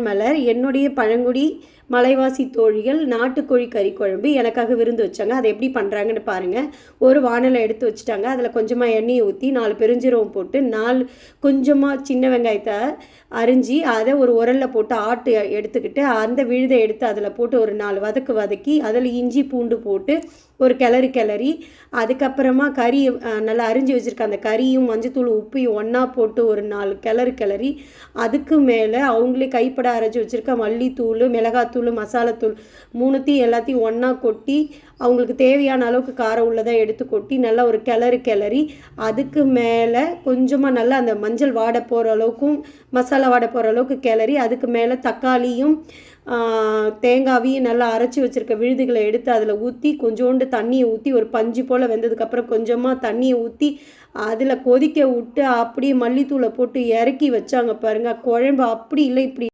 நான் மலர் என்னுடைய பழங்குடி மலைவாசி தோழிகள் நாட்டுக்கோழி கறி குழம்பு எனக்காக விருந்து வச்சாங்க. அதை எப்படி பண்ணுறாங்கன்னு பாருங்கள் ஒரு வானலை எடுத்து வச்சுட்டாங்க. அதில் கொஞ்சமாக எண்ணெயை ஊற்றி நாலு பெருஞ்சீரகம் போட்டு நாலு கொஞ்சமாக சின்ன வெங்காயத்தை அரிஞ்சு அதை ஒரு உரலில் போட்டு ஆட்டு எடுத்துக்கிட்டு அந்த விழுதை எடுத்து அதில் போட்டு ஒரு நாலு வதக்கு வதக்கி அதில் இஞ்சி பூண்டு போட்டு ஒரு கிளறி கிளறி அதுக்கப்புறமா கறி நல்லா அரிஞ்சு வச்சுருக்க அந்த கறியும் மஞ்சத்தூள் உப்பையும் ஒன்றா போட்டு ஒரு நாலு கிளறு கிளறி அதுக்கு மேலே அவங்களே கைப்பட அரைச்சி வச்சுருக்க மல்லித்தூள் மிளகாத்தூள் மசாலாத்தூள் மூணுத்தையும் எல்லாத்தையும் ஒன்றா கொட்டி அவங்களுக்கு தேவையான அளவுக்கு காரம் உள்ளதாக எடுத்து கொட்டி நல்லா ஒரு கிளறு கிளறி அதுக்கு மேலே கொஞ்சமாக நல்லா அந்த மஞ்சள் வாடை போகிற அளவுக்கும் மசாலா வாடை போகிற அளவுக்கு கிளறி அதுக்கு மேலே தக்காளியும் தேங்காவையும் நல்லா அரைச்சி வச்சுருக்க விழுதுகளை எடுத்து அதில் ஊற்றி கொஞ்சோண்டு தண்ணியை ஊற்றி ஒரு பஞ்சு போல் வெந்ததுக்கப்புறம் கொஞ்சமாக தண்ணியை ஊற்றி அதில் கொதிக்க விட்டு அப்படியே மல்லித்தூளை போட்டு இறக்கி வச்சாங்க பாருங்கள் குழம்பு அப்படி இல்லை இப்படி